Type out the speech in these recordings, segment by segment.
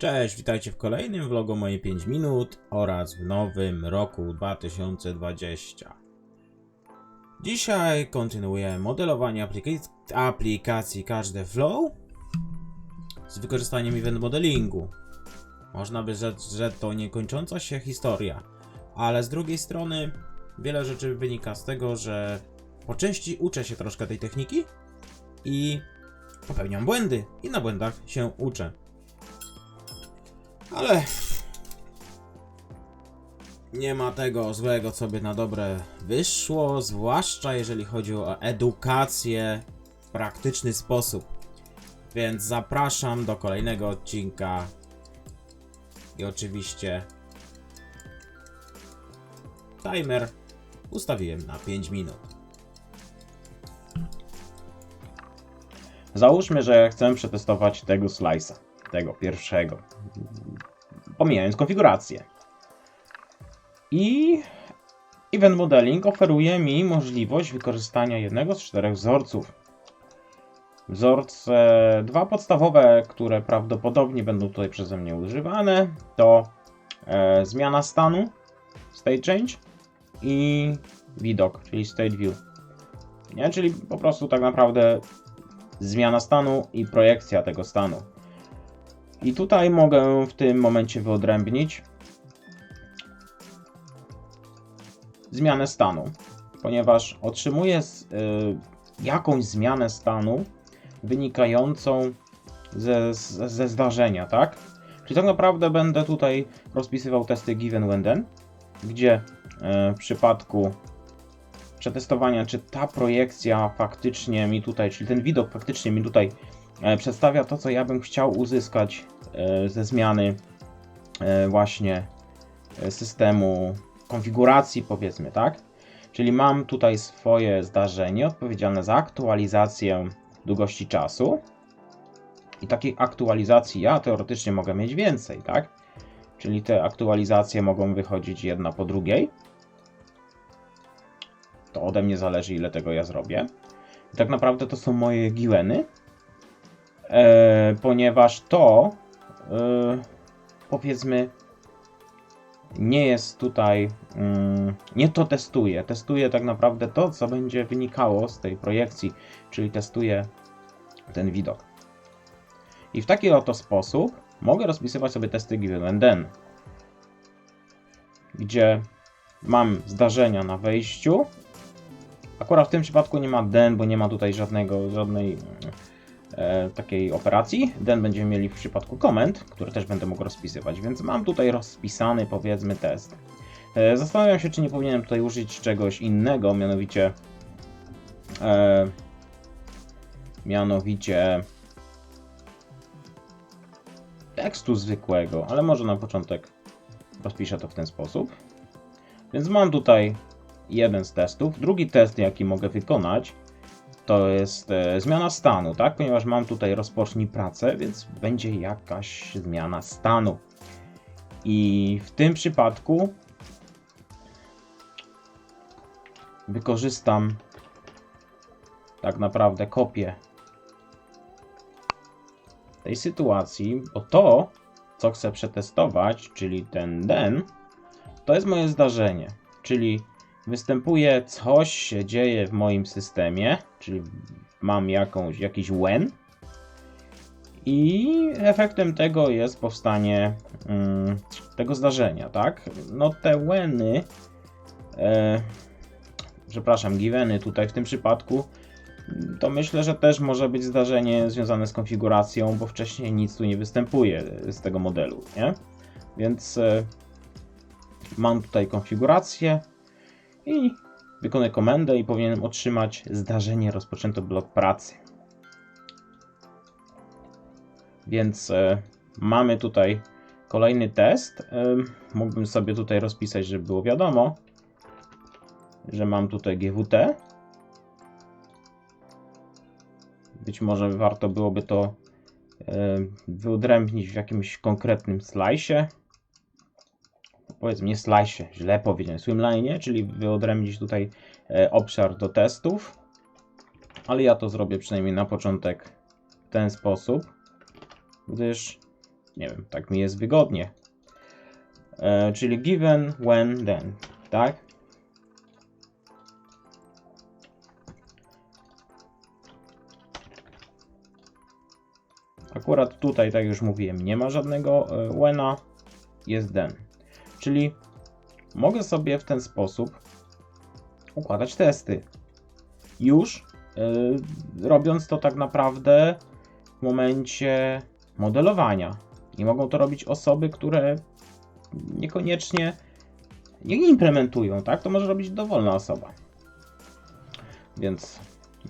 Cześć, witajcie w kolejnym vlogu moje 5 minut oraz w nowym roku 2020. Dzisiaj kontynuuję modelowanie aplika- aplikacji każde Flow z wykorzystaniem event modelingu. Można by rzec, że to niekończąca się historia, ale z drugiej strony wiele rzeczy wynika z tego, że po części uczę się troszkę tej techniki i popełniam błędy i na błędach się uczę. Ale nie ma tego złego, co by na dobre wyszło, zwłaszcza jeżeli chodzi o edukację w praktyczny sposób. Więc zapraszam do kolejnego odcinka. I oczywiście timer ustawiłem na 5 minut. Załóżmy, że chcę przetestować tego slice'a, tego pierwszego, pomijając konfigurację. I Event Modeling oferuje mi możliwość wykorzystania jednego z czterech wzorców. Wzorce dwa podstawowe, które prawdopodobnie będą tutaj przeze mnie używane, to e, zmiana stanu, state change i widok, czyli state view. Nie? Czyli po prostu tak naprawdę zmiana stanu i projekcja tego stanu. I tutaj mogę w tym momencie wyodrębnić zmianę stanu, ponieważ otrzymuję z, y, jakąś zmianę stanu wynikającą ze, ze, ze zdarzenia, tak? Czyli tak naprawdę będę tutaj rozpisywał testy given when then, gdzie y, w przypadku przetestowania, czy ta projekcja faktycznie mi tutaj, czyli ten widok faktycznie mi tutaj przedstawia to, co ja bym chciał uzyskać e, ze zmiany e, właśnie e, systemu konfiguracji, powiedzmy, tak? Czyli mam tutaj swoje zdarzenie odpowiedzialne za aktualizację długości czasu. I takich aktualizacji ja teoretycznie mogę mieć więcej, tak? Czyli te aktualizacje mogą wychodzić jedna po drugiej. To ode mnie zależy, ile tego ja zrobię. I tak naprawdę to są moje giweny, e, ponieważ to e, powiedzmy nie jest tutaj, mm, nie to testuję. Testuję tak naprawdę to, co będzie wynikało z tej projekcji, czyli testuję ten widok. I w taki oto sposób mogę rozpisywać sobie testy given and then, gdzie mam zdarzenia na wejściu, Akurat w tym przypadku nie ma den, bo nie ma tutaj żadnego, żadnej takiej operacji. Den będziemy mieli w przypadku komend, które też będę mógł rozpisywać, więc mam tutaj rozpisany powiedzmy test. E, zastanawiam się, czy nie powinienem tutaj użyć czegoś innego, mianowicie e, mianowicie tekstu zwykłego, ale może na początek rozpiszę to w ten sposób. Więc mam tutaj jeden z testów. Drugi test, jaki mogę wykonać, to jest e, zmiana stanu, tak? Ponieważ mam tutaj rozpocznij pracę, więc będzie jakaś zmiana stanu. I w tym przypadku wykorzystam tak naprawdę kopię tej sytuacji, bo to, co chcę przetestować, czyli ten den, to jest moje zdarzenie. Czyli występuje coś się dzieje w moim systemie, czyli mam jakąś, jakiś when i efektem tego jest powstanie mm, tego zdarzenia, tak? No te weny, e, przepraszam, giveny tutaj w tym przypadku, to myślę, że też może być zdarzenie związane z konfiguracją, bo wcześniej nic tu nie występuje z tego modelu, nie? Więc e, mam tutaj konfigurację, i wykonuję komendę i powinienem otrzymać zdarzenie rozpoczęto blok pracy. Więc e, mamy tutaj kolejny test. E, mógłbym sobie tutaj rozpisać, żeby było wiadomo, że mam tutaj GWT. Być może warto byłoby to e, wyodrębnić w jakimś konkretnym slajsie powiedzmy nie slice, źle powiedziałem, swimline, czyli wyodrębnić tutaj e, obszar do testów, ale ja to zrobię przynajmniej na początek w ten sposób, gdyż nie wiem, tak mi jest wygodnie. E, czyli given, when, then, tak? Akurat tutaj, tak już mówiłem, nie ma żadnego e, whena, jest then. Czyli mogę sobie w ten sposób układać testy. Już yy, robiąc to tak naprawdę w momencie modelowania. I mogą to robić osoby, które niekoniecznie nie implementują, tak? To może robić dowolna osoba. Więc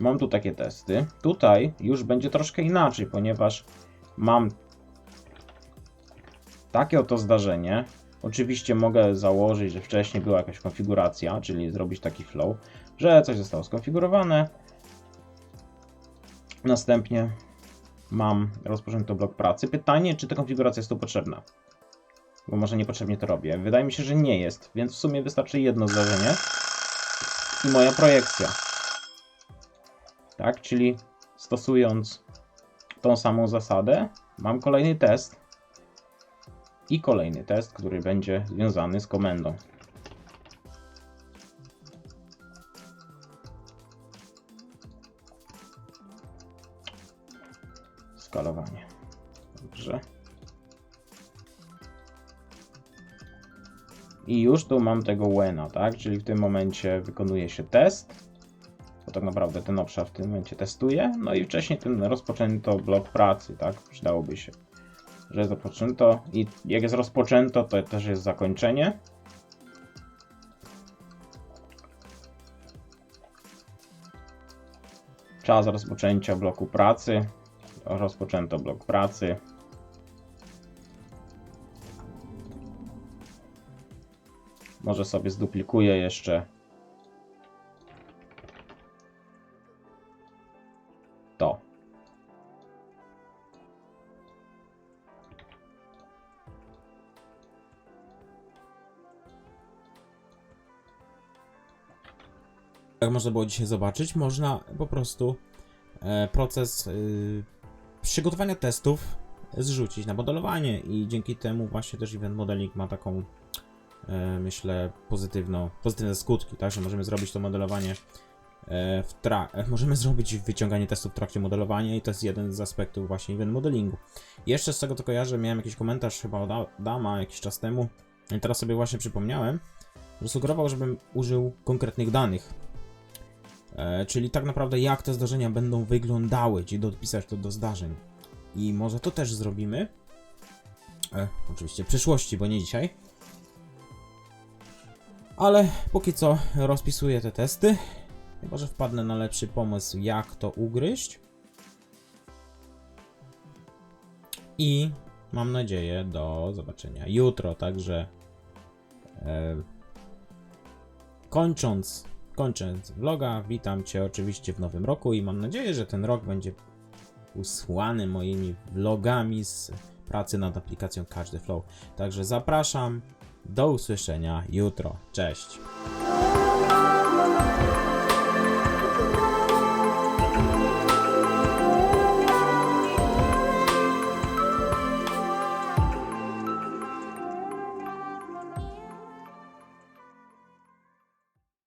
mam tu takie testy. Tutaj już będzie troszkę inaczej, ponieważ mam takie oto zdarzenie. Oczywiście mogę założyć, że wcześniej była jakaś konfiguracja, czyli zrobić taki flow, że coś zostało skonfigurowane. Następnie mam rozpoczęty blok pracy. Pytanie, czy ta konfiguracja jest tu potrzebna? Bo może niepotrzebnie to robię. Wydaje mi się, że nie jest, więc w sumie wystarczy jedno zdarzenie i moja projekcja. Tak, czyli stosując tą samą zasadę, mam kolejny test i kolejny test, który będzie związany z komendą. Skalowanie. Dobrze. I już tu mam tego Wena, tak? Czyli w tym momencie wykonuje się test. Bo tak naprawdę ten obszar w tym momencie testuje. No i wcześniej ten rozpoczęto blok pracy, tak? Przydałoby się że jest rozpoczęto i jak jest rozpoczęto, to też jest zakończenie. Czas rozpoczęcia bloku pracy. Rozpoczęto blok pracy. Może sobie zduplikuję jeszcze to. Jak można było dzisiaj zobaczyć, można po prostu e, proces y, przygotowania testów zrzucić na modelowanie i dzięki temu właśnie też Event Modeling ma taką, e, myślę, pozytywną, pozytywne skutki, tak, że możemy zrobić to modelowanie e, w tra- e, możemy zrobić wyciąganie testów w trakcie modelowania i to jest jeden z aspektów właśnie event modelingu. Jeszcze z tego co kojarzę, miałem jakiś komentarz chyba od Adama jakiś czas temu i teraz sobie właśnie przypomniałem, że sugerował, żebym użył konkretnych danych czyli tak naprawdę jak te zdarzenia będą wyglądały, czyli dopisać to do zdarzeń. I może to też zrobimy. E, oczywiście w przyszłości, bo nie dzisiaj. Ale póki co rozpisuję te testy. Chyba, że wpadnę na lepszy pomysł, jak to ugryźć. I mam nadzieję do zobaczenia jutro, także e, kończąc kończąc vloga, witam Cię oczywiście w nowym roku i mam nadzieję, że ten rok będzie usłany moimi vlogami z pracy nad aplikacją Każdy Flow. Także zapraszam, do usłyszenia jutro. Cześć!